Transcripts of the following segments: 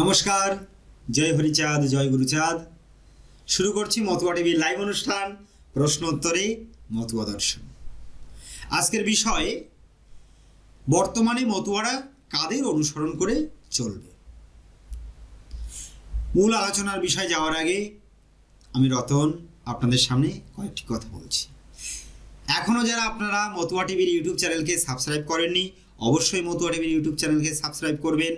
নমস্কার, জয় হরিচাঁদ, জয় গুরুচাঁদ। শুরু করছি মতুয়া টিভির লাইভ অনুষ্ঠান প্রশ্ন উত্তরে মতুয়া দর্শন। আজকের বিষয়, বর্তমানে মতুয়ারা কাদের অনুসরণ করে চলবে? মূল আলোচনার বিষয় যাওয়ার আগে আমি রতন, আপনাদের সামনে কয়েকটি কথা বলছি। এখনও যারা আপনারা মতুয়া টিভির ইউটিউব চ্যানেলকে সাবস্ক্রাইব করেননি, অবশ্যই মতুয়া টিভির ইউটিউব চ্যানেলকে সাবস্ক্রাইব করবেন।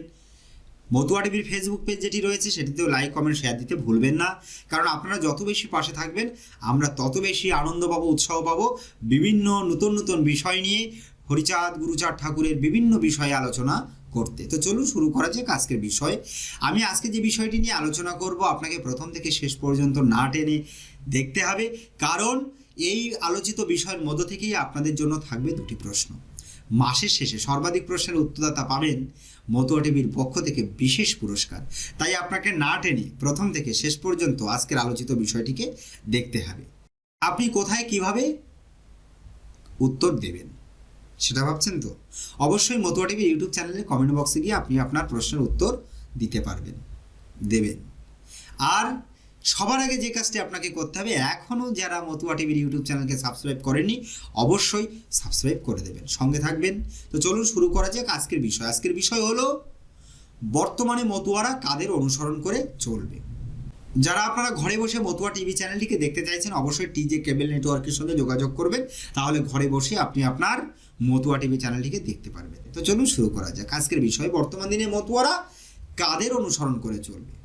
মতুয়া টিভির ফেসবুক পেজ যেটি রয়েছে, সেটিতেও লাইক কমেন্ট শেয়ার দিতে ভুলবেন না। কারণ আপনারা যত বেশি পাশে থাকবেন, আমরা তত বেশি আনন্দ পাবো, উৎসাহ পাবো বিভিন্ন নতুন নতুন বিষয় নিয়ে। হরিচাঁদ, গুরুচাঁদ ঠাকুরের বিভিন্ন বিষয়ে আলোচনা করতে। তো চলুন শুরু করা যাক আজকের বিষয়। আমি আজকে যে বিষয়টি নিয়ে আলোচনা করব, আপনাকে প্রথম থেকে শেষ পর্যন্ত না টেনে দেখতে হবে। কারণ এই আলোচিত বিষয়ের মধ্য থেকেই আপনাদের জন্য থাকবে দুটি প্রশ্ন। মাসের শেষে সর্বাধিক প্রশ্নের উত্তরদাতা পাবেন মতুয়া টিভির পক্ষ থেকে বিশেষ পুরস্কার। তাই আপনাকে না টেনে প্রথম থেকে শেষ পর্যন্ত আজকের আলোচিত বিষয়টিকে দেখতে হবে। আপনি কোথায় কীভাবে উত্তর দেবেন? সেটা ভাবছেন তো? অবশ্যই মতুয়া টিভির ইউটিউব চ্যানেলে কমেন্ট বক্সে গিয়ে আপনি আপনার প্রশ্নের উত্তর দিতে পারবেন, দেবেন। আর সবার আগে যে কাজটি আপনাকে করতে হবে এখনও যারা মতুয়া টিভির ইউটিউব চ্যানেলকে সাবস্ক্রাইব করেননি, অবশ্যই সাবস্ক্রাইব করে দেবেন। সঙ্গে থাকবেন। তো চলুন শুরু করা যাক আজকের বিষয়। আজকের বিষয় হলো, বর্তমানে মতুয়ারা কাদের অনুসরণ করে চলবে? যারা আপনারা ঘরে বসে মতুয়া টিভি চ্যানেলটিকে দেখতে চাইছেন, অবশ্যই টিজে কেবল নেটওয়ার্কের সঙ্গে যোগাযোগ করবেন। তাহলে ঘরে বসে আপনি আপনার মতুয়া টিভি চ্যানেলটিকে দেখতে পারবেন। তো চলুন শুরু করা যাক। আজকের বিষয়, বর্তমান দিনে মতুয়ারা কাদের অনুসরণ করে চলবে?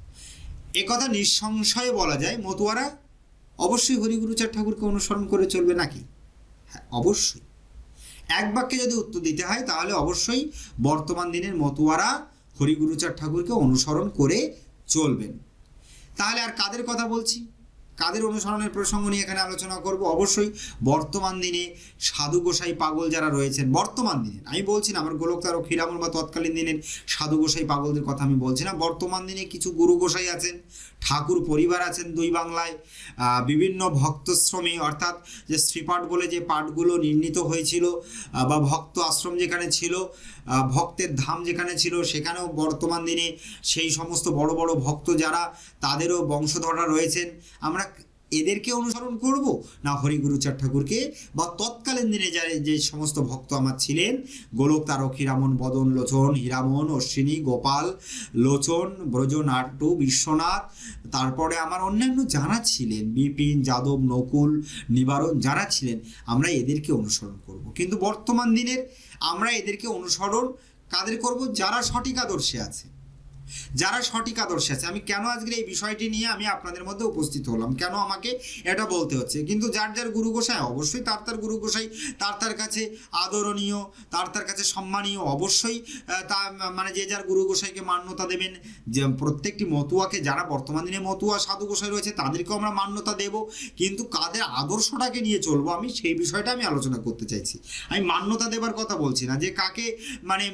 একথা নিঃসংশয়ে বলা যায়। মতুয়ারা, অবশ্যই হরিগুরুচার ঠাকুরকে অনুসরণ করে চলবে নাকি? হ্যাঁ অবশ্যই। এক বাক্যে যদি উত্তর দিতে হয়, তাহলে অবশ্যই বর্তমান দিনের মতুয়ারা হরিগুরুচার ঠাকুরকে অনুসরণ করে চলবেন। তাহলে আর কাদের কথা বলছি? কাদের অনুসরণের প্রসঙ্গ নিয়ে এখানে আলোচনা করব? অবশ্যই বর্তমান দিনে সাধু গোসাই পাগল যারা রয়েছেন, বর্তমান দিনে, আমি বলছি না, আমার গোলক তার খিরামুল বা তৎকালীন দিনের সাধু গোসাই পাগলদের কথা আমি বলছি না, বর্তমান দিনে কিছু গুরু গোসাই আছেন ঠাকুর পরিবার আছেন দুই বাংলায় বিভিন্ন ভক্তশ্রমে অর্থাৎ যে শ্রীপাঠ বলে যে পাঠগুলো নির্মিত হয়েছিল বা ভক্ত আশ্রম যেখানে ছিল ভক্তের ধাম যেখানে ছিল, সেখানেও বর্তমান দিনে সেই সমস্ত বড় বড় ভক্ত যারা, তাদেরও বংশধররা রয়েছেন। আমরা এদেরকে অনুসরণ করব? না হরিগুরুচার ঠাকুরকে বা তৎকালীন দিনে যারা যে সমস্ত ভক্ত আমার ছিলেন, গোলক তারক, হীরামন, বদন, লোচন, হীরামন, অশ্বিনী, গোপাল, লোচন ব্রজ নাট্টু বিশ্বনাথ, তারপরে আমার অন্যান্য যারা ছিলেন, বিপিন, যাদব, নকুল, নিবারণ যারা ছিলেন, আমরা এদেরকে অনুসরণ করব। কিন্তু বর্তমান দিনের আমরা এদেরকে অনুসরণ কাদের করব? যারা সঠিক আদর্শে আছে। যারা সঠিক আদর্শে আছে, আমি কেন আজকে এই বিষয়টি নিয়ে আমি আপনাদের মধ্যে উপস্থিত হলাম? কেন আমাকে এটা বলতে হচ্ছে? কিন্তু যার যার গুরু গোসাই অবশ্যই তার তার গুরু গোসাই তার তার কাছে আদরণীয়, তার তার কাছে সম্মানীয়, অবশ্যই তা মানে যে যার গুরু গোসাইকে মান্যতা দেবেন, যে প্রত্যেকটি মতুয়াকে, যারা বর্তমান দিনে মতুয়া সাধু গোসাই রয়েছে, তাদেরকেও আমরা মান্যতা দেব। কিন্তু কাদের আদর্শটাকে নিয়ে চলবো আমি, সেই বিষয়টা আমি আলোচনা করতে চাইছি। আমি মান্যতা দেবার কথা বলছি না যে কাকে মানে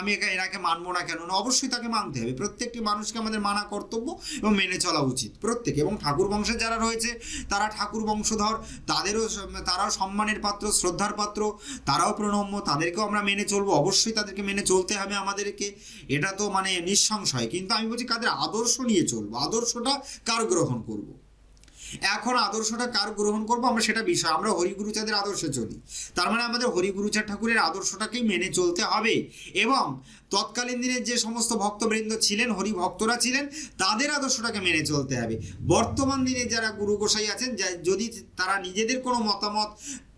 আমি এনাকে মানবো না কেন? অবশ্যই তাকে মানতে হবে। প্রত্যেকটি মানুষকে আমাদের মানা কর্তব্য এবং মেনে চলা উচিত। প্রত্যেকে এবং ঠাকুর বংশে যারা রয়েছে, তারা ঠাকুর বংশধর, তাদেরও তারাও সম্মানের পাত্র, শ্রদ্ধার পাত্র, তারাও প্রণম্য, তাদেরকেও আমরা মেনে চলবো। অবশ্যই তাদেরকে মেনে চলতে হবে আমাদেরকে। এটা তো মানে নিঃসংশয় কিন্তু আমি বলছি কাদের আদর্শ নিয়ে চলবো, আদর্শটা কার গ্রহণ করব। এখন আদর্শটা কার গ্রহণ করব? আমরা সেটা বিষয়। আমরা হরিগুরুচাঁদের আদর্শে চলি। তার মানে আমাদের হরিগুরুচাঁদ ঠাকুরের আদর্শটাকেই মেনে চলতে হবে। এবং তৎকালীন দিনের যে সমস্ত ভক্তবৃন্দ ছিলেন হরি ভক্তরা ছিলেন, তাদের আদর্শটাকে মেনে চলতে হবে। বর্তমান দিনে যারা গুরু গোসাই আছেন যদি তারা নিজেদের কোনো মতামত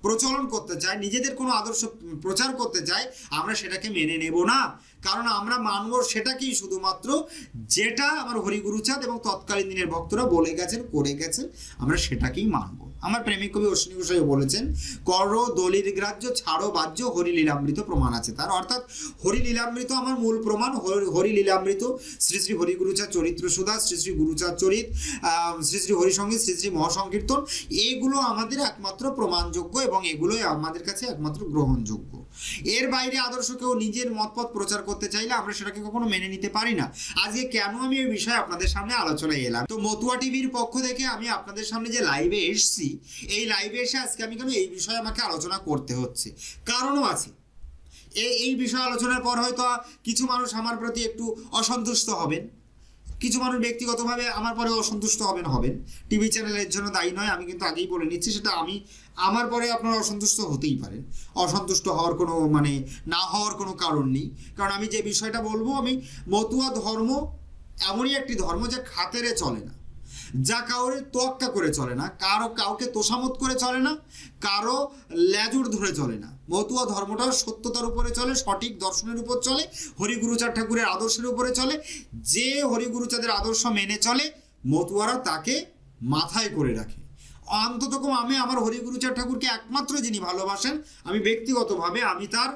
প্রচলন করতে চায়, নিজেদের কোনো আদর্শ প্রচার করতে চায়, আমরা সেটাকে মেনে নেব না। কারণ আমরা মানব সেটাকেই শুধুমাত্র যেটা আমার হরিগুরুচাঁদ এবং তৎকালীন দিনের ভক্তরা বলে গেছেন, করে গেছেন, আমরা সেটাকেই মানব। আমার প্রেমিক কবি অশ্বিনী গোসাই বলেছেন, কর দলির গ্রাহ্য, ছাড়ো বাহ্য, হরি লীলামৃত প্রমাণ আছে। তার অর্থাৎ হরি লীলামৃত আমার মূল প্রমাণ, হরি- লীলামৃত। শ্রী শ্রী হরি গুরুচার চরিত্র সুধা, শ্রী শ্রী গুরুচার চরিত শ্রী শ্রী হরিসঙ্গীত শ্রী শ্রী মহাসংকীর্তন, এগুলো আমাদের একমাত্র প্রমাণযোগ্য এবং এগুলোই আমাদের কাছে একমাত্র গ্রহণযোগ্য। এর বাইরে আদর্শ কেউ নিজের মতপথ প্রচার করতে চাইলে আমরা সেটাকে কখনো মেনে নিতে পারি না। আজকে কেন আমি এই বিষয়ে আপনাদের সামনে আলোচনায় এলাম? তো মতুয়া টিভির পক্ষ থেকে আমি আপনাদের সামনে যে লাইভে এসেছি এই লাইভে এসে আজকে আমি কেন এই বিষয়ে আমাকে আলোচনা করতে হচ্ছে? কারণও আছে। এই এই বিষয় আলোচনার পর হয়তো কিছু মানুষ আমার প্রতি একটু অসন্তুষ্ট হবেন। কিছু মানুষ ব্যক্তিগতভাবে আমার পরে অসন্তুষ্ট হবেন হবেন। টিভি চ্যানেলের জন্য দায়ী নয়, আমি কিন্তু আগেই বলে নিচ্ছি সেটা আমি, আমার পরে আপনারা অসন্তুষ্ট হতেই পারেন। অসন্তুষ্ট হওয়ার কোনো মানে না হওয়ার কোনো কারণ নেই। কারণ আমি যে বিষয়টা বলব, আমি মতুয়া ধর্ম এমনই একটি ধর্ম যে খাতেরে চলে না। যা কাউরে তোয়াক্কা করে চলে না, কারও কাউকে তোষামত করে চলে না, কারও লেজুর ধরে চলে না। মতুয়া ধর্মটা সত্যতার উপরে চলে, সঠিক দর্শনের উপর চলে, হরিগুরুচাঁদ ঠাকুরের আদর্শের উপরে চলে, যে হরিগুরুচাঁদের আদর্শ মেনে চলে, মতুয়ারা তাকে মাথায় করে রাখে। অন্তত আমি আমার হরিগুরুচাঁদ ঠাকুরকে একমাত্র যিনি ভালোবাসেন, আমি ব্যক্তিগতভাবে আমি তার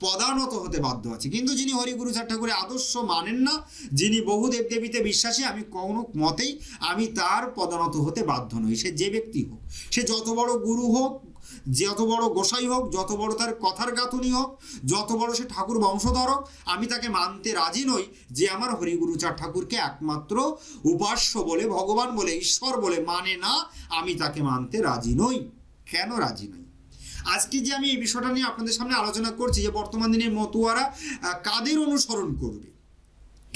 পদানত হতে বাধ্য আছে। কিন্তু যিনি হরিগুরুচাঁদ ঠাকুরের আদর্শ মানেন না, যিনি বহু দেবদেবীতে বিশ্বাসী, আমি কোনো মতেই আমি তার পদানত হতে বাধ্য নই। সে যে ব্যক্তি হোক, সে যত বড় গুরু হোক, যত বড় গোসাই হোক, যত বড় তার কথার গাঁথুনি হোক, যত বড় সে ঠাকুর বংশধর হোক, আমি তাকে মানতে রাজি নই যে আমার হরিগুরুচাঁদ ঠাকুরকে একমাত্র উপাস্য বলে, ভগবান বলে, ঈশ্বর বলে মানে না, আমি তাকে মানতে রাজি নই। কেন রাজি নই? আজকে যে আমি এই বিষয়টা নিয়ে আপনাদের সামনে আলোচনা করছি যে বর্তমান দিনের মতুয়ারা কাদের অনুসরণ করবে?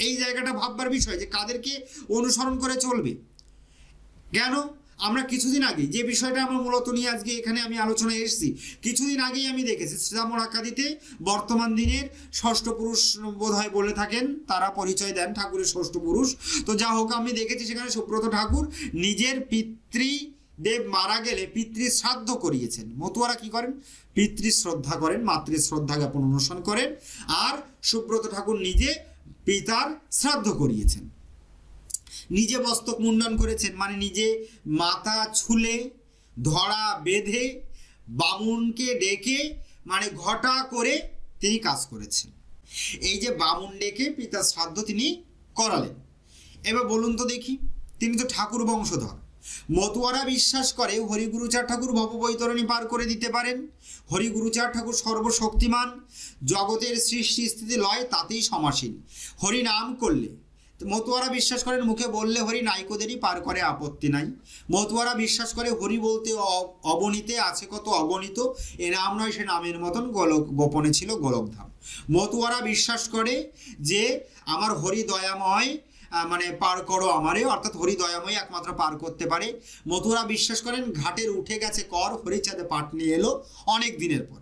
এই জায়গাটা ভাববার বিষয় যে কাদেরকে অনুসরণ করে চলবে। কেন? আমরা কিছুদিন আগে যে বিষয়টা আমরা মূলত নিয়ে আজকে এখানে আমি আলোচনায় এসেছি, কিছুদিন আগেই আমি দেখেছি শ্রীরামর আকাদিতে বর্তমান দিনের ষষ্ঠ পুরুষ বোধ হয় বলে থাকেন, তারা পরিচয় দেন ঠাকুরের ষষ্ঠ পুরুষ। তো যা হোক আমি দেখেছি সেখানে সুব্রত ঠাকুর নিজের পিতৃ দেব মারা গেলে পিতৃ শ্রাদ্ধ করিয়েছেন। মতুয়ারা কি করেন? পিতৃ শ্রদ্ধা করেন মাতৃ শ্রদ্ধা জ্ঞাপন অনুসরণ করেন, আর সুব্রত ঠাকুর নিজে পিতার শ্রাদ্ধ করিয়েছেন। নিজে মস্তক মুন্ডন করেছেন মানে নিজে মাথা ছুলে, ধরা বেঁধে, বামুনকে ডেকে মানে ঘটা করে তিনি কাজ করেছেন। এই যে বামুন ডেকে পিতার শ্রাদ্ধ তিনি করালেন। এবার বলুন তো দেখি, তিনি তো ঠাকুর বংশধর। মতুয়ারা বিশ্বাস করে হরিগুরুচার ঠাকুর ভববৈতরণী পার করে দিতে পারেন। হরিগুরুচার ঠাকুর সর্বশক্তিমান। জগতের সৃষ্টি স্থিতি লয়, তাতেই সমাসীন। হরি নাম করলে। মতুয়ারা বিশ্বাস করেন, মুখে বললে হরি, নাইকোদেরই পার করে আপত্তি নাই। মতুয়ারা বিশ্বাস করে, হরি বলতে অবনীতে আছে কত অগণিত। এ নাম নয়, সে নামের মতন গোলক গোপনে ছিল গোলকধাম। মতুয়ারা বিশ্বাস করে যে, আমার হরি দয়াময় মানে পার করো আমারে অর্থাৎ হরি দয়াময় একমাত্র পার করতে পারে। মতুয়ারা বিশ্বাস করেন, ঘাটের উঠে গেছে কর, হরিচাঁদে পাট নিয়ে এলো অনেক দিনের পর।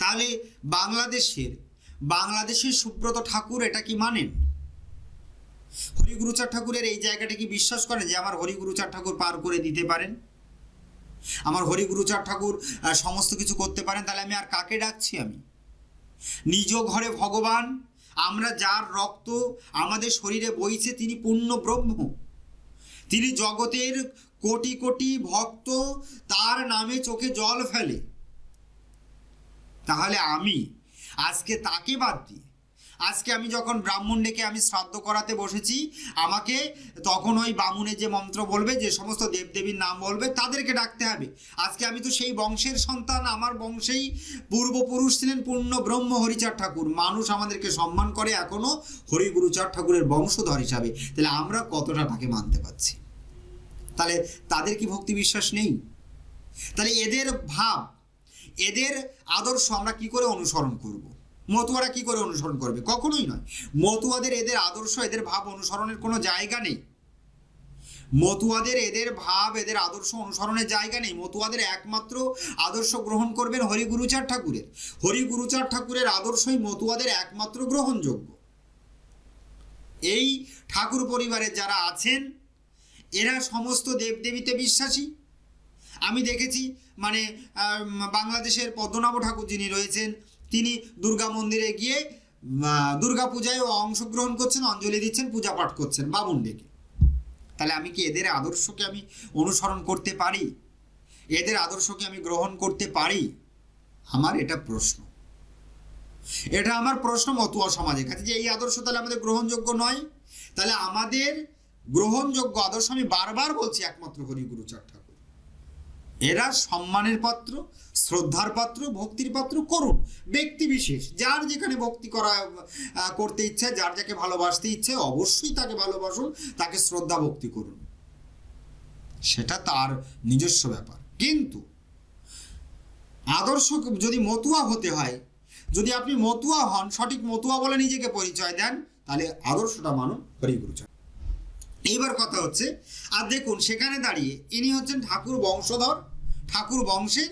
তাহলে বাংলাদেশের বাংলাদেশের সুব্রত ঠাকুর এটা কি মানেন? হরিগুরুচার ঠাকুরের এই জায়গাটা কি বিশ্বাস করেন যে আমার হরিগুরুচার ঠাকুর পার করে দিতে পারেন? আমার হরিগুরুচার ঠাকুর সমস্ত কিছু করতে পারেন, তাহলে আমি আর কাকে ডাকছি আমি? নিজ ঘরে ভগবান আমরা যার রক্ত আমাদের শরীরে বইছে তিনি পূর্ণ ব্রহ্ম। তিনি জগতের কোটি কোটি ভক্ত, তার নামে চোখে জল ফেলে। তাহলে আমি আজকে তাকে বাদ দিয়ে আজকে আমি যখন ব্রাহ্মণ ডেকে আমি শ্রাদ্ধ করাতে বসেছি, আমাকে তখন ওই বামুনে যে মন্ত্র বলবে, যে সমস্ত দেবদেবীর নাম বলবে, তাদেরকে ডাকতে হবে। আজকে আমি তো সেই বংশের সন্তান, আমার বংশেই পূর্বপুরুষ ছিলেন পূর্ণ ব্রহ্ম হরিচার ঠাকুর। মানুষ আমাদেরকে সম্মান করে এখনও হরিগুরুচার ঠাকুরের বংশধর হিসাবে। তাহলে আমরা কতটা তাকে মানতে পারছি? তাহলে তাদের কি ভক্তি বিশ্বাস নেই? তাহলে এদের ভাব, এদের আদর্শ আমরা কি করে অনুসরণ করব। মতুয়ারা কি করে অনুসরণ করবে? কখনোই নয়। মতুয়াদের এদের আদর্শ, এদের ভাব অনুসরণের কোনো জায়গা নেই। মতুয়াদের এদের ভাব, এদের আদর্শ অনুসরণের জায়গা নেই। মতুয়াদের একমাত্র আদর্শ গ্রহণ করবেন হরিগুরুচার ঠাকুরের। হরিগুরুচার ঠাকুরের আদর্শই মতুয়াদের একমাত্র গ্রহণযোগ্য। এই ঠাকুর পরিবারের যারা আছেন, এরা সমস্ত দেবদেবীতে বিশ্বাসী। আমি দেখেছি মানে বাংলাদেশের পদ্মনাভ ঠাকুর যিনি রয়েছেন তিনি দুর্গা মন্দিরে গিয়ে দুর্গা পূজায় অংশগ্রহণ করছেন, অঞ্জলি দিচ্ছেন, পূজা পাঠ করছেন বামুন ডেকে। তাহলে আমি কি এদের আদর্শকে আমি অনুসরণ করতে পারি? এদের আদর্শকে আমি গ্রহণ করতে পারি? আমার এটা প্রশ্ন। এটা আমার প্রশ্ন মতুয়া সমাজের কাছে যে এই আদর্শ তাহলে আমাদের গ্রহণযোগ্য নয়? তাহলে আমাদের গ্রহণযোগ্য আদর্শ আমি বারবার বলছি একমাত্র হরিগুরুচার ঠাকুর। এরা সম্মানের পাত্র শ্রদ্ধার পাত্র, ভক্তির পাত্র করুন। ব্যক্তি বিশেষ, যার যেখানে ভক্তি করা করতে ইচ্ছে, যার যাকে ভালোবাসতে ইচ্ছে, অবশ্যই তাকে ভালোবাসুন, তাকে শ্রদ্ধা, ভক্তি করুন। সেটা তার নিজস্ব ব্যাপার। কিন্তু আদর্শ যদি মতুয়া হতে হয়, যদি আপনি মতুয়া হন, সঠিক মতুয়া বলে নিজেকে পরিচয় দেন, তাহলে আদর্শটা মানো হরিগুরুচাঁদ এইবার কথা হচ্ছে, আর দেখুন, সেখানে দাঁড়িয়ে ইনি হচ্ছেন ঠাকুর বংশধর। ঠাকুর বংশের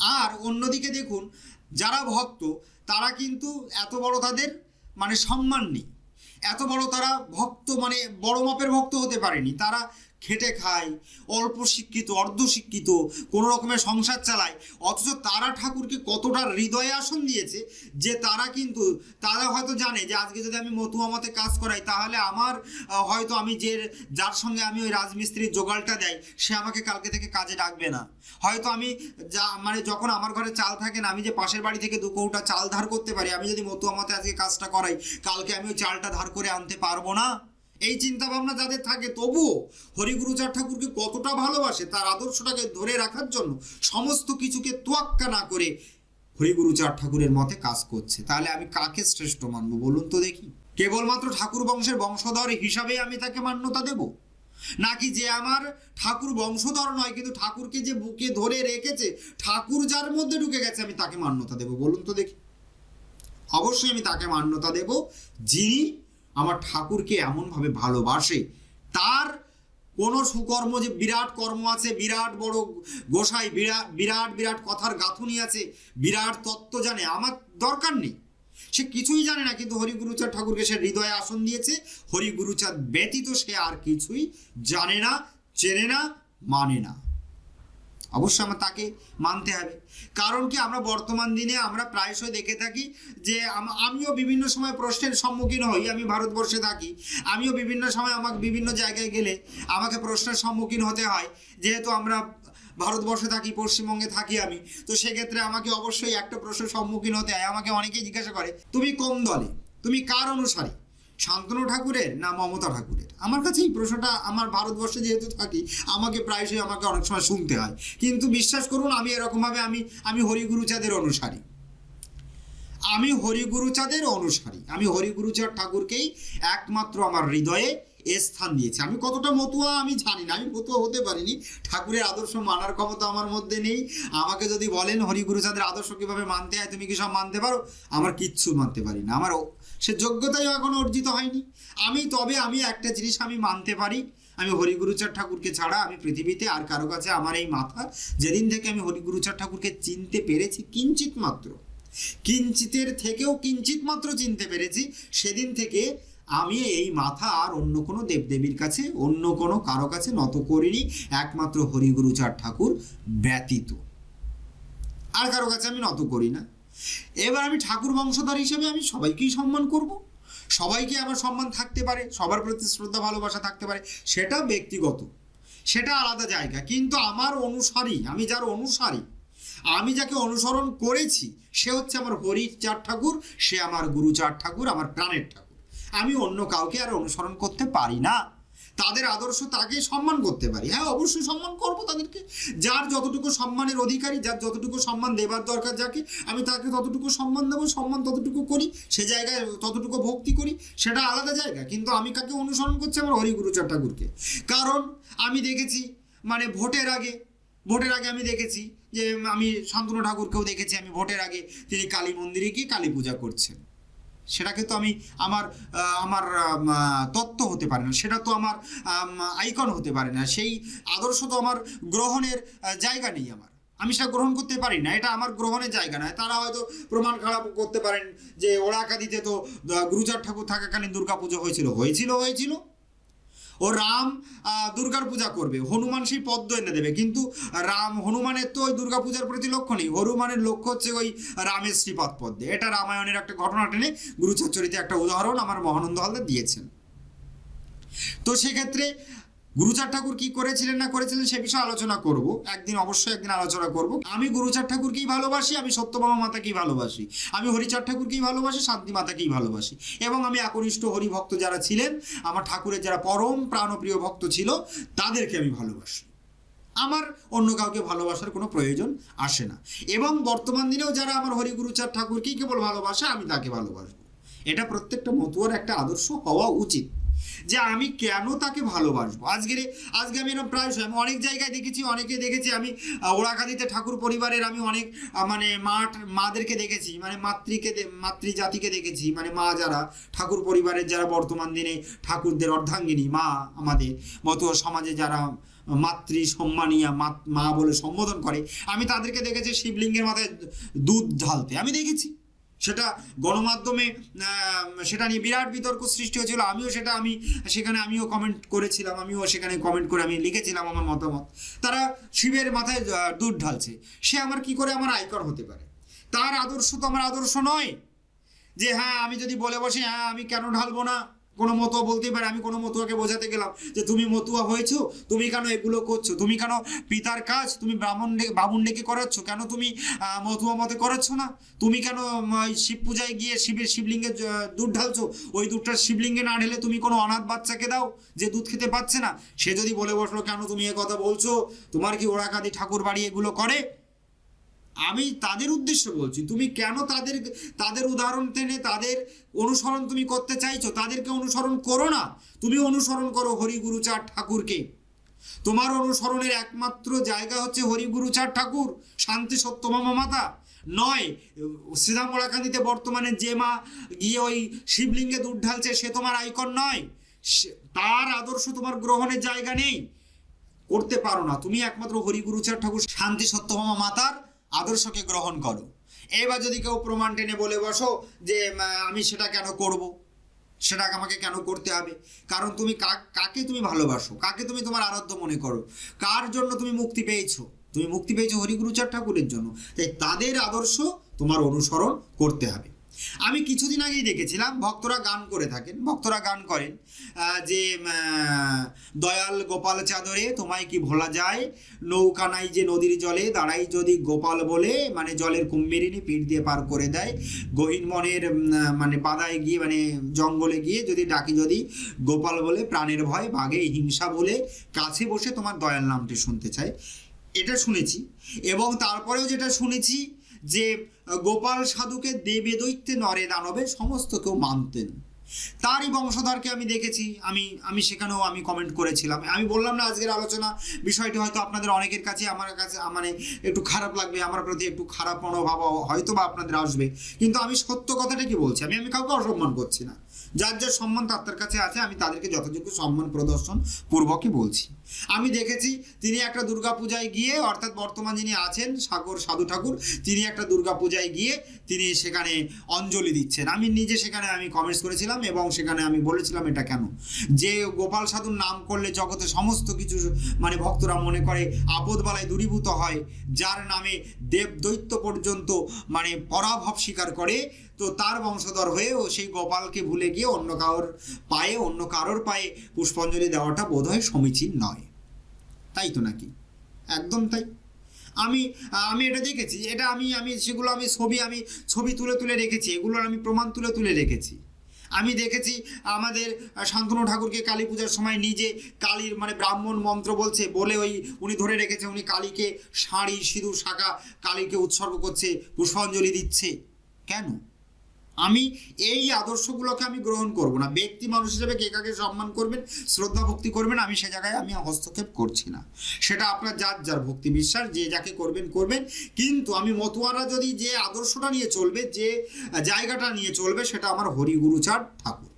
আর অন্যদিকে দেখুন, যারা ভক্ত, তারা কিন্তু এত বড় তাদের মানে সম্মান নেই। এত বড় তারা ভক্ত মানে বড় মাপের ভক্ত হতে পারেনি। তারা খেটে খায়, অল্প শিক্ষিত, অর্ধ শিক্ষিত, কোনো রকমের সংসার চালায়, অথচ তারা ঠাকুরকে কতটা হৃদয়ে আসন দিয়েছে যে তারা কিন্তু, তারা হয়তো জানে যে আজকে যদি আমি মতুয়ামতে কাজ করাই, তাহলে আমার হয়তো আমি যে, যার সঙ্গে আমি ওই রাজমিস্ত্রির জোগাড়টা দেয়, সে আমাকে কালকে থেকে কাজে ডাকবে না। হয়তো আমি যা মানে যখন আমার ঘরে চাল থাকে না, আমি যে পাশের বাড়ি থেকে দু কৌটা চাল ধার করতে পারি, আমি যদি মতুয়ামতে আজকে কাজটা করাই, কালকে আমি ওই চালটা ধার করে আনতে পারব না? এই চিন্তা ভাবনা যাদের থাকে, তবুও হরিগুরুচার ঠাকুরকে কতটা ভালোবাসে, তার আদর্শটাকে ধরে রাখার জন্য সমস্ত কিছুকে তোয়াক্কা না করে হরিগুরুচার ঠাকুরের মতে কাজ করছে। তাহলে আমি কাকে শ্রেষ্ঠ মানবো বলুন তো দেখি। কেবলমাত্র ঠাকুর বংশের বংশধর হিসাবে আমি তাকে মান্যতা দেব? নাকি যে আমার ঠাকুর বংশধর নয়, কিন্তু ঠাকুরকে যে বুকে ধরে রেখেছে, ঠাকুর যার মধ্যে ঢুকে গেছে, আমি তাকে মান্যতা দেব বলুন তো দেখি। অবশ্যই আমি তাকে মান্যতা দেব, যিনি আমার ঠাকুরকে এমনভাবে ভালোবাসে। তার কোনো সুকর্ম যে বিরাট কর্ম আছে, বিরাট বড় গোসাই বিরাট বিরাট বিরাট কথার গাঁথুনি আছে, বিরাট তত্ত্ব জানে, আমার দরকার নেই। সে কিছুই জানে না, কিন্তু হরিগুরুচাঁদ ঠাকুরকে সে হৃদয়ে আসন দিয়েছে। হরিগুরুচাঁদ ব্যতীত সে আর কিছুই জানে না, চেনে না মানে না। অবশ্যই আমার তাকে মানতে হবে। কারণ কি আমরা বর্তমান দিনে আমরা প্রায়শই দেখে থাকি যে আম- আমিও বিভিন্ন সময় প্রশ্নের সম্মুখীন হই, আমি ভারতবর্ষে থাকি। আমিও বিভিন্ন সময় আমাকে বিভিন্ন জায়গায় গেলে আমাকে প্রশ্নের সম্মুখীন হতে হয়, যেহেতু আমরা ভারতবর্ষে থাকি, পশ্চিমবঙ্গে থাকি আমি। তো সেক্ষেত্রে আমাকে অবশ্যই একটা প্রশ্নের সম্মুখীন হতে হয়, আমাকে অনেকেই জিজ্ঞাসা করে, তুমি কোন দলে? তুমি কার অনুসারী? শান্তনু ঠাকুরের না মমতা ঠাকুরের? আমার কাছে এই প্রশ্নটা, আমার ভারতবর্ষে যেহেতু থাকি, আমাকে প্রায়শই আমাকে অনেক সময় শুনতে হয়। কিন্তু বিশ্বাস করুন, আমি এরকমভাবে আমি আমি হরিগুরুচাঁদের অনুসারী। আমি হরিগুরুচাঁদের অনুসারী। আমি হরিগুরুচাঁদ ঠাকুরকেই একমাত্র আমার হৃদয়ে স্থান দিয়েছে। আমি কতটা মতুয়া আমি জানি না, আমি মতুয়া হতে পারিনি। ঠাকুরের আদর্শ মানার ক্ষমতা আমার মধ্যে নেই। আমাকে যদি বলেন হরিগুরুচাঁদের আদর্শ কীভাবে মানতে হয়, তুমি কি সব মানতে পারো? আমার কিচ্ছু মানতে পারি না। আমার সে যোগ্যতাই এখনও অর্জিত হয়নি। আমি, তবে আমি একটা জিনিস আমি মানতে পারি। আমি হরিগুরুচার ঠাকুরকে ছাড়া আমি পৃথিবীতে আর কারও কাছে আমার এই মাথা যেদিন থেকে আমি হরিগুরুচার ঠাকুরকে চিনতে পেরেছি, কিঞ্চিত মাত্র। কিঞ্চিতের থেকেও কিঞ্চিত মাত্র চিনতে পেরেছি, সেদিন থেকে আমি এই মাথা আর অন্য কোনো দেবদেবীর কাছে, অন্য কোনো কারও কাছে নত করিনি, একমাত্র হরিগুরুচার ঠাকুর ব্যতীত। আর কারও কাছে আমি নত করি না। এবার আমি ঠাকুর বংশধর হিসেবে আমি সবাইকেই সম্মান করব। সবাইকে আমার সম্মান থাকতে পারে, সবার প্রতি শ্রদ্ধা, ভালোবাসা থাকতে পারে, সেটা ব্যক্তিগত, সেটা আলাদা জায়গা। কিন্তু আমার অনুসারী, আমি যার অনুসারী, আমি যাকে অনুসরণ করেছি, সে হচ্ছে আমার হরিচার ঠাকুর, সে আমার গুরুচার ঠাকুর, আমার প্রাণের ঠাকুর। আমি অন্য কাউকে আর অনুসরণ করতে পারি না। তাদের আদর্শ তাকে সম্মান করতে পারি। হ্যাঁ অবশ্যই সম্মান করব তাদেরকে। যার যতটুকু সম্মানের অধিকারী, যার যতটুকু সম্মান দেবার দরকার যাকে, আমি তাকে ততটুকু সম্মান দেবো, সম্মান ততটুকু করি, সে জায়গায় ততটুকু ভক্তি করি, সেটা আলাদা জায়গা। কিন্তু আমি কাকে অনুসরণ করছি আমার হরিগুরুচার ঠাকুরকে কারণ আমি দেখেছি মানে ভোটের আগে ভোটের আগে আমি দেখেছি যে আমি শান্তনু ঠাকুরকেও দেখেছি, আমি ভোটের আগে তিনি কালী মন্দিরে গিয়ে কালী পূজা করছেন। সেটাকে কিন্তু আমি আমার আমার তত্ত্ব হতে পারে না, সেটা তো আমার আইকন হতে পারে না, সেই আদর্শ তো আমার গ্রহণের জায়গা নেই আমার। আমি সেটা গ্রহণ করতে পারি না, এটা আমার গ্রহণের জায়গা নয়। তারা হয়তো প্রমাণ খারাপ করতে পারেন যে ওড়াকাদিতে তো গুরুজার ঠাকুর থাকাকালীন দুর্গা পুজো হয়েছিল হয়েছিল হয়েছিল। ও রাম দুর্গার পূজা করবে। হনুমান সেই পদ্ম এনে দেবে। কিন্তু রাম, হনুমানের তো ওই দুর্গা পূজার প্রতি লক্ষ্য নেই। হনুমানের লক্ষ্য হচ্ছে ওই রামের শ্রীপাদ পদ্মে। এটা রামায়ণের একটা ঘটনা টেনে গুরুচাচরিতে একটা উদাহরণ আমার মহানন্দ হালদার দিয়েছেন। তো সেক্ষেত্রে গুরুচার ঠাকুর কি করেছিলেন না করেছিলেন সে বিষয়ে আলোচনা করব। একদিন অবশ্যই একদিন আলোচনা করব। আমি গুরুচার ঠাকুরকেই ভালোবাসি? আমি সত্যবামা মাতাকেই ভালোবাসি? আমি হরিচার ঠাকুরকেই ভালোবাসি? শান্তি মাতাকেই ভালোবাসি? এবং আমি একনিষ্ঠ হরিভক্ত যারা ছিলেন, আমার ঠাকুরের যারা পরম প্রাণপ্রিয় ভক্ত ছিল, তাদেরকে আমি ভালোবাসি। আমার অন্য কাউকে ভালোবাসার কোনো প্রয়োজন আসে না। এবং বর্তমান দিনেও যারা আমার হরিগুরুচার ঠাকুরকেই কেবল ভালোবাসে, আমি তাকে ভালোবাসবো। এটা প্রত্যেকটা মতুয়ার একটা আদর্শ হওয়া উচিত। যে আমি কেন তাকে ভালোবাসবো? আজকে আজকে আমি এরকম প্রায় আমি অনেক জায়গায় দেখেছি, অনেকে দেখেছি আমি ওড়াকাদিতে ঠাকুর পরিবারের আমি অনেক মানে মাঠ মাদেরকে দেখেছি মানে মাতৃকে মাতৃজাতিকে দেখেছি মানে মা যারা, ঠাকুর পরিবারের যারা বর্তমান দিনে ঠাকুরদের অর্ধাঙ্গিনী, মা আমাদের মতো সমাজে যারা মাতৃ সম্মানীয় মা বলে সম্বোধন করে, আমি তাদেরকে দেখেছি শিবলিঙ্গের মাথায় দুধ ঢালতে, আমি দেখেছি। সেটা গণমাধ্যমে সেটা নিয়ে বিরাট বিতর্ক সৃষ্টি হয়েছিল। আমিও সেটা, আমি সেখানে, আমিও কমেন্ট করেছিলাম, আমিও সেখানে কমেন্ট করে আমি লিখেছিলাম আমার মতামত। তারা শিবের মাথায় দুধ ঢালছে। সে আমার কি করে? আমার আয়কর হতে পারে। তার আদর্শ তো আমার আদর্শ নয়। যে হ্যাঁ আমি যদি বলে বসি হ্যাঁ আমি কেন ঢালবো না? কোনো মতুয়া বলতেই পারে, আমি কোনো মতুয়াকে বোঝাতে গেলাম যে তুমি মতুয়া হয়েছো, তুমি কেন এগুলো করছ? তুমি কেন পিতার কাজ, তুমি ব্রাহ্মণ বামুন ডেকে করাচ্ছ? কেন তুমি মতুয়া মতে করাচ্ছ না? তুমি কেন শিব পূজায় গিয়ে শিবের শিবলিঙ্গে দুধ ঢালছো? ওই দুধটা শিবলিঙ্গে না ঢেলে তুমি কোনো অনাথ বাচ্চাকে দাও যে দুধ খেতে পাচ্ছে না? সে যদি বলে বসল, কেন তুমি এ কথা বলছো? তোমার কি ওড়াকাদি ঠাকুর বাড়ি এগুলো করে? আমি তাদের উদ্দেশ্যে বলছি, তুমি কেন তাদের তাদের উদাহরণ টেনে তাদের অনুসরণ তুমি করতে চাইছো? তাদেরকে অনুসরণ করো না। তুমি অনুসরণ করো হরিগুরুচাঁদ ঠাকুরকে। তোমার অনুসরণের একমাত্র জায়গা হচ্ছে হরিগুরুচাঁদ ঠাকুর, শান্তি সত্যমামা মাতা নয় শ্রীরাম মোড়াকান্দিতে বর্তমানে যে মা গিয়ে ওই শিবলিঙ্গে দুধ ঢালছে, সে তোমার আইকন নয়। তার আদর্শ তোমার গ্রহণের জায়গা নেই। করতে পারো না। তুমি একমাত্র হরিগুরুচার ঠাকুর, শান্তি সত্যভামা মাতার আদর্শকে গ্রহণ করো। এবার যদি কেউ প্রমাণ টেনে বলে বসো যে আমি সেটা কেন করব? সেটা আমাকে কেন করতে হবে? কারণ তুমি কাকে তুমি ভালোবাসো? কাকে তুমি তোমার আরাধ্য মনে করো? কার জন্য তুমি মুক্তি পেয়েছ? তুমি মুক্তি পেয়েছ হরিগুরুচার ঠাকুরের জন্য। তাই তাদের আদর্শ তোমার অনুসরণ করতে হবে। আমি কিছুদিন আগেই দেখেছিলাম, ভক্তরা গান করে থাকেন, ভক্তরা গান করেন যে দয়াল গোপাল চাদরে তোমায় কি ভোলা যায়? নৌকা নাই যে নদীর জলে, দাঁড়াই যদি গোপাল বলে মানে জলের কুম্ভীরিনী পিঠ দিয়ে পার করে দেয়। গহীন মনের মানে বাদায় গিয়ে মানে জঙ্গলে গিয়ে যদি ডাকি যদি, গোপাল বলে প্রাণের ভয়, বাঘে হিংসা বলে, কাছে বসে তোমার দয়াল নামটি শুনতে চায়। এটা শুনেছি এবং তারপরেও যেটা শুনেছি যে গোপাল সাধুকে দেবে দৈত্যে নরে দানবে সমস্ত কেউ মানতেন। তারই বংশধরকে আমি দেখেছি। আমি আমি সেখানেও আমি কমেন্ট করেছিলাম। আমি বললাম না আজকের আলোচনা বিষয়টি হয়তো আপনাদের অনেকের কাছে, আমার কাছে মানে একটু খারাপ লাগবে, আমার প্রতি একটু খারাপ মনোভাব হয়তো বা আপনাদের আসবে। কিন্তু আমি সত্য কথাটা কি বলছি? আমি আমি কাউকে অসম্মান করছি না। যার যার সম্মান তার কাছে আছে, আমি তাদেরকে যথাযোগ্য সম্মান প্রদর্শন পূর্বকই বলছি। আমি দেখেছি তিনি একটা দুর্গাপূজায় গিয়ে, অর্থাৎ বর্তমান যিনি আছেন, সাগর সাধু ঠাকুর, তিনি একটা দুর্গাপূজায় গিয়ে তিনি সেখানে অঞ্জলি দিচ্ছেন। আমি নিজে সেখানে আমি কমেন্টস করেছিলাম এবং সেখানে আমি বলেছিলাম এটা কেন? যে গোপাল সাধুর নাম করলে জগতে সমস্ত কিছু মানে ভক্তরা মনে করে আপদ বালায় দূরীভূত হয়, যার নামে দেব দৈত্য পর্যন্ত মানে পরাভব স্বীকার করে তো তার বংশধর হয়েও সেই গোপালকে ভুলে গিয়ে অন্য কারোর পায়ে, অন্য কারোর পায়ে পুষ্পাঞ্জলি দেওয়াটা বোধহয় সমীচীন নয়। তাই তো নাকি? একদম তাই। আমি আমি এটা দেখেছি, এটা আমি আমি সেগুলো আমি ছবি আমি ছবি তুলে তুলে রেখেছি, এগুলোর আমি প্রমাণ তুলে তুলে রেখেছি। আমি দেখেছি আমাদের শান্তনু ঠাকুরকে কালী পূজার সময় নিজে কালীর মানে ব্রাহ্মণ মন্ত্র বলছে বলে ওই উনি ধরে রেখেছে, উনি কালীকে শাড়ি, সিঁদুর, শাখা, কালীকে উৎসর্গ করছে, পুষ্পাঞ্জলি দিচ্ছে। কেন? আমি এই আদর্শগুলোকে আমি গ্রহণ করব না। ব্যক্তি মানুষ হিসেবে কে কাকে সম্মান করবেন, শ্রদ্ধা ভক্তি করবেন, আমি সে জায়গায় আমি হস্তক্ষেপ করছি না। সেটা আপনার যার যার ভক্তি বিশ্বাস, যে যাকে করবেন করবেন। কিন্তু আমি মতুয়ারা যদি যে আদর্শটা নিয়ে চলবে, যে জায়গাটা নিয়ে চলবে, সেটা আমার হরিগুরুচাঁদ ঠাকুর।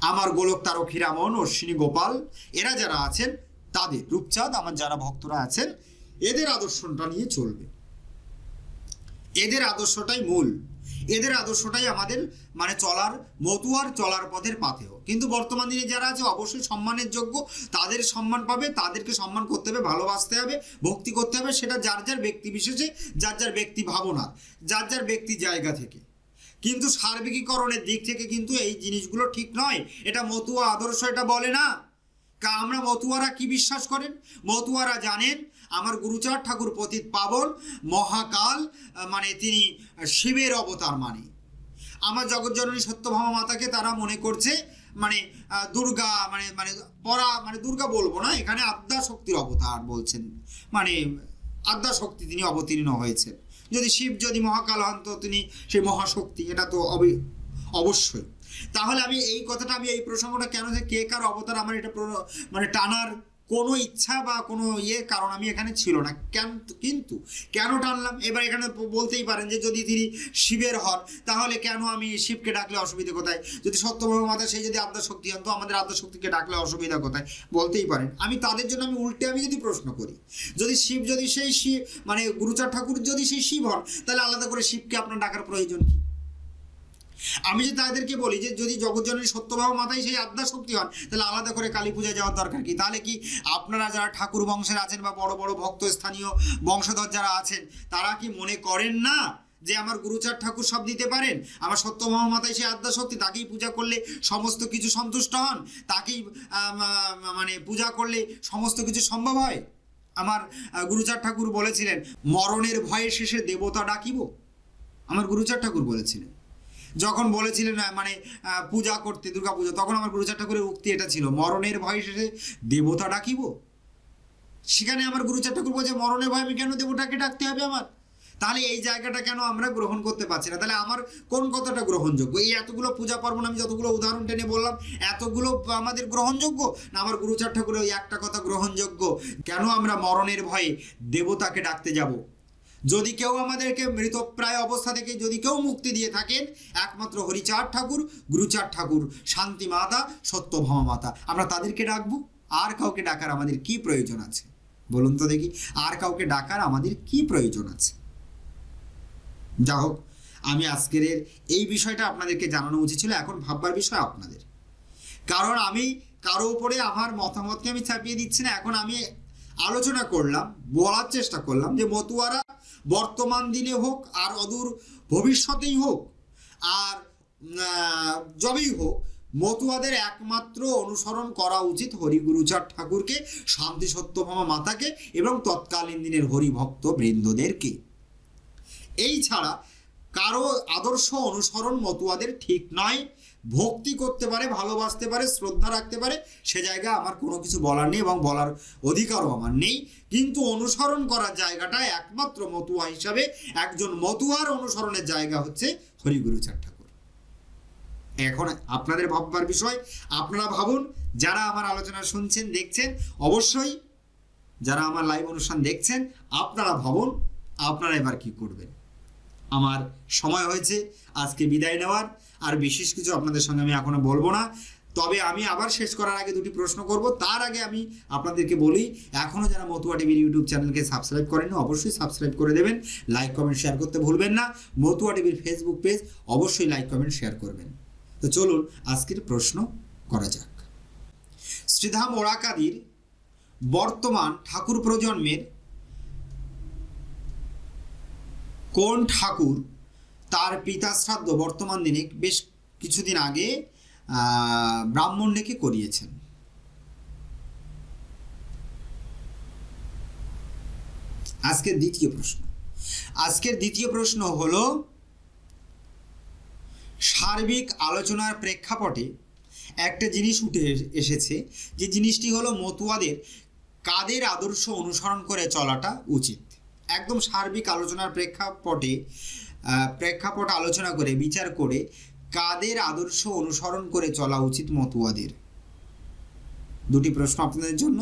আমার গোলক তারক হীরামন অশ্বিনী গোপাল, এরা যারা আছেন, তাদের রূপচাঁদ, আমার যারা ভক্তরা আছেন, এদের আদর্শটা নিয়ে চলবে। এদের আদর্শটাই মূল। এদের আদর্শটাই আমাদের মানে চলার মতুয়ার চলার পথের পাথেও কিন্তু বর্তমান দিনে যারা আছে, অবশ্যই সম্মানের যোগ্য, তাদের সম্মান পাবে, তাদেরকে সম্মান করতে হবে, ভালোবাসতে হবে, ভক্তি করতে হবে, সেটা যার যার ব্যক্তি বিশেষে, যার যার ব্যক্তি ভাবনা যার যার ব্যক্তি জায়গা থেকে। কিন্তু সার্বিকীকরণের দিক থেকে কিন্তু এই জিনিসগুলো ঠিক নয়। এটা মতুয়া আদর্শ, এটা বলে না। আমরা মতুয়ারা কি বিশ্বাস করেন? মতুয়ারা জানেন আমার গুরুচাঁদ ঠাকুর পতিত পাবন, মহাকাল মানে তিনি শিবের অবতার মানে। আমার জগৎজননী সত্যভামা মাতাকে তারা মনে করছে মানে দুর্গা মানে মানে পরা মানে দুর্গা বলব না, এখানে আদ্যা শক্তির অবতার বলছেন। মানে আদ্যা শক্তি তিনি অবতীর্ণ হয়েছেন। যদি শিব, যদি মহাকাল হন, তো তিনি সেই মহাশক্তি, এটা তো অবি- অবশ্যই। তাহলে আমি এই কথাটা, আমি এই প্রসঙ্গটা কেন যে কে কার অবতার আমার এটা মানে টানার কোনো ইচ্ছা বা কোনো ইয়ে কারণ আমি এখানে ছিল না। কেন কিন্তু কেন টানলাম? এবার এখানে বলতেই পারেন যে যদি তিনি শিবের হন, তাহলে কেন আমি শিবকে ডাকলে অসুবিধা কোথায়? যদি সত্যভাবে মাতা সেই যদি আদ্যা শক্তি হন, তো আমাদের আদ্যা শক্তিকে ডাকলে অসুবিধা কোথায়? বলতেই পারেন। আমি তাদের জন্য আমি উল্টে আমি যদি প্রশ্ন করি, যদি শিব যদি সেই শিব মানে গুরুচার ঠাকুর যদি সেই শিব হন, তাহলে আলাদা করে শিবকে আপনার ডাকার প্রয়োজন কি? আমি যে তাদেরকে বলি যে যদি জগৎজননী সত্যভাব মাথায় সেই আদ্যা শক্তি হন, তাহলে আলাদা করে কালী পূজায় যাওয়ার দরকার কি? তাহলে কি আপনারা যারা ঠাকুর বংশের আছেন বা বড় বড় ভক্ত স্থানীয় বংশধর যারা আছেন, তারা কি মনে করেন না যে আমার গুরুচার ঠাকুর সব দিতে পারেন? আমার সত্যভাব মাথায় সেই আদ্যা শক্তি তাকেই পূজা করলে সমস্ত কিছু সন্তুষ্ট হন? তাকেই মানে পূজা করলে সমস্ত কিছু সম্ভব হয়? আমার গুরুচার ঠাকুর বলেছিলেন, মরণের ভয়ে শেষে দেবতা ডাকিব। আমার গুরুচার ঠাকুর বলেছিলেন। যখন বলেছিলেন মানে পূজা করতে দুর্গা পূজা তখন আমার গুরুচার ঠাকুরের উক্তি এটা ছিল, মরণের ভয় শেষে দেবতা ডাকিব? সেখানে আমার গুরুচার ঠাকুর বলছে, মরণের ভয় আমি কেন দেবতাকে ডাকতে হবে আমার। তাহলে এই জায়গাটা কেন আমরা গ্রহণ করতে পারছি না? তাহলে আমার কোন কথাটা গ্রহণযোগ্য? এই এতগুলো পূজা পার্বণ আমি যতগুলো উদাহরণ টেনে বললাম, এতগুলো আমাদের গ্রহণযোগ্য? না, আমার গুরুচার ঠাকুরের ওই একটা কথা গ্রহণযোগ্য? কেন আমরা মরণের ভয়ে দেবতাকে ডাকতে যাব? যদি কেউ আমাদেরকে মৃতপ্রায় অবস্থা থেকে যদি কেউ মুক্তি দিয়ে থাকেন, একমাত্র হরিচাঁদ ঠাকুর, গুরুচাঁদ ঠাকুর, শান্তি মাতা, সত্যভামা মাতা। আমরা তাদেরকে ডাকবো। আর কাউকে ডাকার আমাদের কি প্রয়োজন আছে? বলুন তো দেখি, আর কাউকে ডাকার আমাদের কি প্রয়োজন আছে? যা হোক, আমি আজকের এই বিষয়টা আপনাদেরকে জানানো উচিত ছিল, এখন ভাববার বিষয় আপনাদের। কারণ আমি কারও উপরে আমার মতামতকে আমি চাপিয়ে দিচ্ছি না, এখন আমি আলোচনা করলাম, বলার চেষ্টা করলাম যে মতুয়ারা বর্তমান দিনে হোক আর অদূর ভবিষ্যতেই হোক আর যবেই হোক, মতুয়াদের একমাত্র অনুসরণ করা উচিত হরিগুরুচার ঠাকুরকে, শান্তি সত্যভামা মাতাকে এবং তৎকালীন দিনের হরিভক্ত বৃন্দদেরকে। এই ছাড়া কারও আদর্শ অনুসরণ মতুয়াদের ঠিক নয়। ভক্তি করতে পারে, ভালোবাসতে পারে, শ্রদ্ধা রাখতে পারে, সে জায়গা আমার কোনো কিছু বলার নেই এবং বলার অধিকারও আমার নেই। কিন্তু অনুসরণ করার জায়গাটা একমাত্র মতুয়া হিসাবে একজন মতুয়ার অনুসরণের জায়গা হচ্ছে হরিগুরুচার ঠাকুর। এখন আপনাদের ভাববার বিষয়, আপনারা ভাবুন, যারা আমার আলোচনা শুনছেন, দেখছেন, অবশ্যই যারা আমার লাইভ অনুষ্ঠান দেখছেন, আপনারা ভাবুন, আপনারা এবার কি করবেন? আমার সময় হয়েছে, আজকে বিদায় নেওয়ার। আর বিশেষ কিছু আপনাদের সঙ্গে আমি এখনও বলব না। তবে আমি আবার শেষ করার আগে দুটি প্রশ্ন করব। তার আগে আমি আপনাদেরকে বলি এখনও যারা মতুয়া টিভির ইউটিউব চ্যানেলকে সাবস্ক্রাইব করেনি অবশ্যই সাবস্ক্রাইব করে দেবেন। লাইক, কমেন্ট, শেয়ার করতে ভুলবেন না। মতুয়া টিভির ফেসবুক পেজ অবশ্যই লাইক, কমেন্ট, শেয়ার করবেন। তো চলুন আজকের প্রশ্ন করা যাক। শ্রীধাম ওরাকাদির বর্তমান ঠাকুর প্রজন্মের কোন ঠাকুর তার পিতা শ্রাদ্ধ বর্তমান দিনে বেশ কিছুদিন আগে ব্রাহ্মণ ডেকে করিয়েছেন। আজকের দ্বিতীয় প্রশ্ন। আজকের দ্বিতীয় প্রশ্ন হলো, সার্বিক আলোচনার প্রেক্ষাপটে একটা জিনিস উঠে এসেছে, যে জিনিসটি হলো মতুয়াদের কাদের আদর্শ অনুসরণ করে চলাটা উচিত। একদম সার্বিক আলোচনার প্রেক্ষাপটে প্রেক্ষাপট আলোচনা করে, বিচার করে কাদের আদর্শ অনুসরণ করে চলা উচিত মতুয়াদের? দুটি প্রশ্ন আপনাদের জন্য।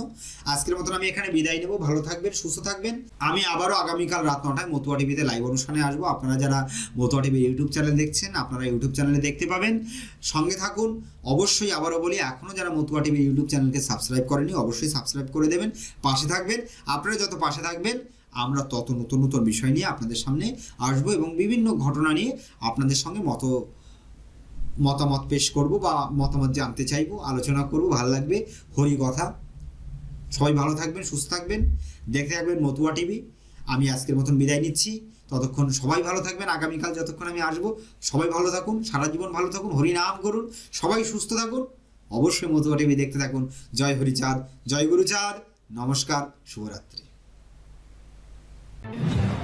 আজকের মতন আমি এখানে বিদায় নেব। ভালো থাকবেন, সুস্থ থাকবেন। আমি আবারও আগামীকাল রাত নটায় মতুয়া টিভিতে লাইভ অনুষ্ঠানে আসব। আপনারা যারা মতুয়া টিভি ইউটিউব চ্যানেল দেখছেন, আপনারা ইউটিউব চ্যানেলে দেখতে পাবেন। সঙ্গে থাকুন। অবশ্যই আবারও বলি এখনও যারা মতুয়া টিভি ইউটিউব চ্যানেলকে সাবস্ক্রাইব করেনি অবশ্যই সাবস্ক্রাইব করে দেবেন। পাশে থাকবেন। আপনারা যত পাশে থাকবেন আমরা তত নতুন নতুন বিষয় নিয়ে আপনাদের সামনে আসব এবং বিভিন্ন ঘটনা নিয়ে আপনাদের সঙ্গে মত, মতামত পেশ করব বা মতামত জানতে চাইব, আলোচনা করব, ভালো লাগবে, হরি কথা। সবাই ভালো থাকবেন, সুস্থ থাকবেন। দেখতে থাকবেন মতুয়া টিভি। আমি আজকের মতন বিদায় নিচ্ছি। ততক্ষণ সবাই ভালো থাকবেন। আগামীকাল যতক্ষণ আমি আসব, সবাই ভালো থাকুন, সারা জীবন ভালো থাকুন, হরি নাম করুন, সবাই সুস্থ থাকুন। অবশ্যই মতুয়া টিভি দেখতে থাকুন। জয় হরিচাঁদ, জয় গুরুচাঁদ। নমস্কার, শুভরাত্রি। you